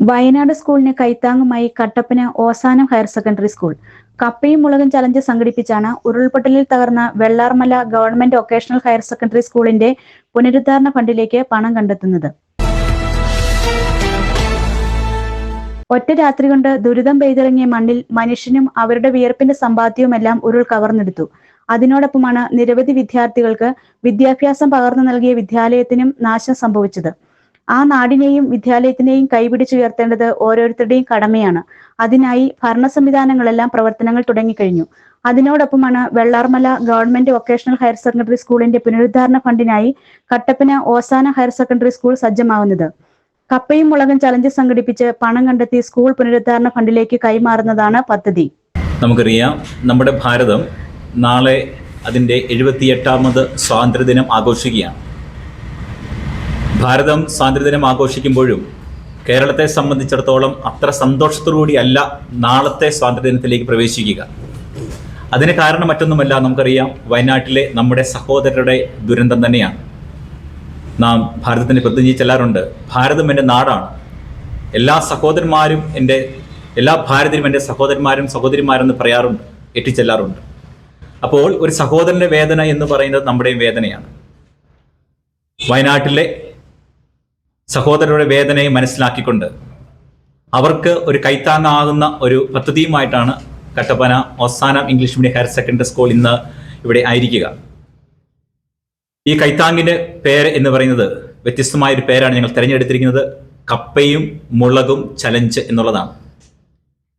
വയനാട് സ്കൂളിന് കൈത്താങ്ങുമായി Kattappana Ozanam higher secondary school. കപ്പയും മുളകും ചലഞ്ച് സംഘടിപ്പിച്ചാണ് ഉരുൾപൊട്ടലിൽ തകർന്ന Vellarmala government vocational higher secondary സ്കൂളിന്റെ പുനരുദ്ധാരണ ഫണ്ടിലേക്ക് പണം കണ്ടെത്തുന്നത്. ഒറ്റ രാത്രി കൊണ്ട് ദുരിതം പെയ്തിറങ്ങിയ മണ്ണിൽ മനുഷ്യനും അവരുടെ വിയർപ്പിന്റെ സമ്പാദ്യവുമെല്ലാം ഉരുൾ കവർന്നെടുത്തു. അതിനോടൊപ്പമാണ് നിരവധി വിദ്യാർത്ഥികൾക്ക് വിദ്യാഭ്യാസം പകർന്നു നൽകിയ വിദ്യാലയത്തിനും നാശം സംഭവിച്ചത്. ആ നാടിനെയും വിദ്യാലയത്തിനെയും കൈപിടിച്ചുയർത്തേണ്ടത് ഓരോരുത്തരുടെയും കടമയാണ്. അതിനായി ഭരണ സംവിധാനങ്ങളെല്ലാം പ്രവർത്തനങ്ങൾ തുടങ്ങിക്കഴിഞ്ഞു. അതിനോടൊപ്പമാണ് Vellarmala government vocational higher secondary സ്കൂളിന്റെ പുനരുദ്ധാരണ ഫണ്ടിനായി Kattappana Osana higher secondary school സജ്ജമാവുന്നത്. കപ്പയും മുളകും ചലഞ്ച് സംഘടിപ്പിച്ച് പണം കണ്ടെത്തി സ്കൂൾ പുനരുദ്ധാരണ ഫണ്ടിലേക്ക് കൈമാറുന്നതാണ് പദ്ധതി. നമുക്കറിയാം നമ്മുടെ ഭാരതം നാളെ അതിന്റെ എഴുപത്തിയെട്ടാമത് സ്വാതന്ത്ര്യദിനം ആഘോഷിക്കുകയാണ്. ഭാരതം സ്വാതന്ത്ര്യദിനം ആഘോഷിക്കുമ്പോഴും കേരളത്തെ സംബന്ധിച്ചിടത്തോളം അത്ര സന്തോഷത്തോടുകൂടി അല്ല നാളത്തെ സ്വാതന്ത്ര്യദിനത്തിലേക്ക് പ്രവേശിക്കുക. അതിന് കാരണം മറ്റൊന്നുമല്ല നമുക്കറിയാം വയനാട്ടിലെ നമ്മുടെ സഹോദരരുടെ ദുരന്തം തന്നെയാണ്. നാം ഭാരതത്തിന് പ്രതിനിധി ചെല്ലാറുണ്ട്. ഭാരതം എന്റെ നാടാണ്. എല്ലാ സഹോദരന്മാരും എന്റെ എല്ലാ ഭാരതീയരും എന്റെ സഹോദരന്മാരും സഹോദരിമാരെന്ന് പറയാറുണ്ട് എത്തിച്ചെല്ലാറുണ്ട്. അപ്പോൾ ഒരു സഹോദരന്റെ വേദന എന്ന് പറയുന്നത് നമ്മുടെയും വേദനയാണ്. വയനാട്ടിലെ സഹോദരരുടെ വേദനയെ മനസ്സിലാക്കിക്കൊണ്ട് അവർക്ക് ഒരു കൈത്താങ്ങാകുന്ന ഒരു പദ്ധതിയുമായിട്ടാണ് Kattappana Ozanam English medium higher secondary school ഇന്ന് ഇവിടെ ആയിരിക്കുക. ഈ കൈത്താങ്ങിന്റെ പേര് എന്ന് പറയുന്നത് വ്യത്യസ്തമായ ഒരു പേരാണ് ഞങ്ങൾ തിരഞ്ഞെടുത്തിരിക്കുന്നത്. കപ്പയും മുളകും ചലഞ്ച് എന്നുള്ളതാണ്.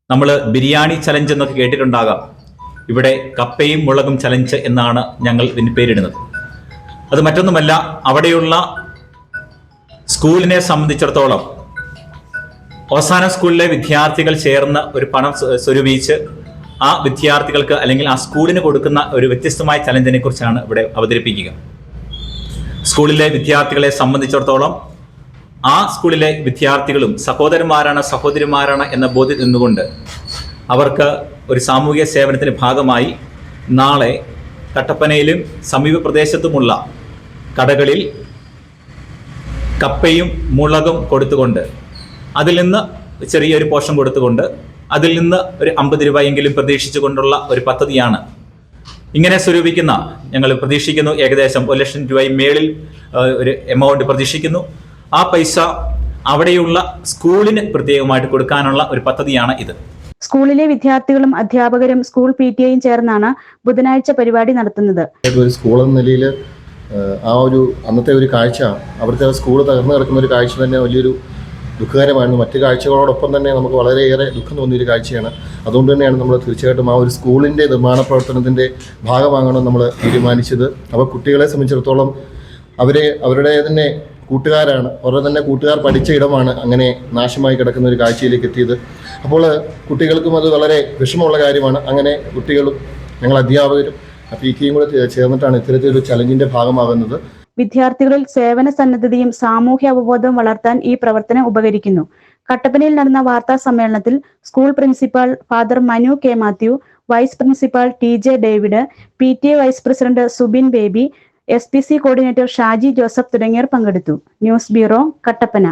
നമ്മൾ ബിരിയാണി ചലഞ്ച് എന്നൊക്കെ കേട്ടിട്ടുണ്ടാകാം. ഇവിടെ കപ്പയും മുളകും ചലഞ്ച് എന്നാണ് ഞങ്ങൾ ഇതിന് പേരിടുന്നത്. അത് മറ്റൊന്നുമല്ല അവിടെയുള്ള സ്കൂളിനെ സംബന്ധിച്ചിടത്തോളം അവസാന സ്കൂളിലെ വിദ്യാർത്ഥികൾ ചേർന്ന് ഒരു പണം സ്വ- സ്വരൂപിച്ച് ആ വിദ്യാർത്ഥികൾക്ക് അല്ലെങ്കിൽ ആ സ്കൂളിന് കൊടുക്കുന്ന ഒരു വ്യത്യസ്തമായ ചലഞ്ചിനെ കുറിച്ചാണ് ഇവിടെ അവതരിപ്പിക്കുക. സ്കൂളിലെ വിദ്യാർത്ഥികളെ സംബന്ധിച്ചിടത്തോളം ആ സ്കൂളിലെ വിദ്യാർത്ഥികളും സഹോദരന്മാരാണ് സഹോദരിമാരാണ് എന്ന ബോധ്യം നിന്നുകൊണ്ട് അവർക്ക് ഒരു സാമൂഹിക സേവനത്തിന്റെ ഭാഗമായി നാളെ കട്ടപ്പനയിലും സമീപ പ്രദേശത്തുമുള്ള കടകളിൽ കപ്പയും മുളകും കൊടുത്തുകൊണ്ട് അതിൽ നിന്ന് ചെറിയൊരു പോഷൻ കൊടുത്തുകൊണ്ട് അതിൽ നിന്ന് ഒരു അമ്പത് രൂപയെങ്കിലും പ്രതീക്ഷിച്ചുകൊണ്ടുള്ള ഒരു പദ്ധതിയാണ്. ഇങ്ങനെ സ്വരൂപിക്കുന്ന ഞങ്ങൾ പ്രതീക്ഷിക്കുന്നു ഏകദേശം ഒരു ലക്ഷം രൂപയും മേളിൽ ഒരു എമൗണ്ട് പ്രതീക്ഷിക്കുന്നു. ആ പൈസ അവിടെയുള്ള സ്കൂളിന് പ്രത്യേകമായിട്ട് കൊടുക്കാനുള്ള ഒരു പദ്ധതിയാണ് ഇത്. സ്കൂളിലെ വിദ്യാർത്ഥികളും അധ്യാപകരും സ്കൂൾ പി ടി ഐയും ചേർന്നാണ് ബുധനാഴ്ച പരിപാടി നടത്തുന്നത്. ഒരു സ്കൂൾ എന്ന നിലയിൽ ആ ഒരു അന്നത്തെ ഒരു കാഴ്ച അവിടുത്തെ സ്കൂൾ തകർന്നു കിടക്കുന്ന ഒരു കാഴ്ച തന്നെ വലിയൊരു ദുഃഖകരമായിരുന്നു. മറ്റു കാഴ്ചകളോടൊപ്പം തന്നെ നമുക്ക് വളരെയേറെ ദുഃഖം തോന്നിയൊരു കാഴ്ചയാണ്. അതുകൊണ്ട് തന്നെയാണ് നമ്മൾ തീർച്ചയായിട്ടും ആ ഒരു സ്കൂളിന്റെ നിർമ്മാണ പ്രവർത്തനത്തിന്റെ ഭാഗമാകണം നമ്മൾ തീരുമാനിച്ചത്. അപ്പോൾ കുട്ടികളെ സംബന്ധിച്ചിടത്തോളം അവരെ അവരുടെ തന്നെ കൂട്ടുകാരാണ് അവരുടെ തന്നെ കൂട്ടുകാർ പഠിച്ച ഇടമാണ് അങ്ങനെ നാശമായി കിടക്കുന്ന ഒരു കാഴ്ചയിലേക്ക് എത്തിയത്. അപ്പോൾ കുട്ടികൾക്കും അത് വളരെ വിഷമമുള്ള കാര്യമാണ്. അങ്ങനെ കുട്ടികളും ഞങ്ങൾ അധ്യാപകരും പി ടീം കൂടെ ചേർന്നിട്ടാണ് ഇത്തരത്തിലൊരു ചലഞ്ചിന്റെ ഭാഗമാകുന്നത്. വിദ്യാർത്ഥികളിൽ സേവന സന്നദ്ധതയും സാമൂഹ്യ അവബോധവും വളർത്താൻ ഈ പ്രവർത്തനം ഉപകരിക്കുന്നു. കട്ടപ്പനയിൽ നടന്ന വാർത്താ സമ്മേളനത്തിൽ school principal father Manu K Mathew vice principal T J David P T A vice president Subin Baby S P C coordinator Shaji Joseph തുടങ്ങിയവർ പങ്കെടുത്തു. News bureau Kattappana.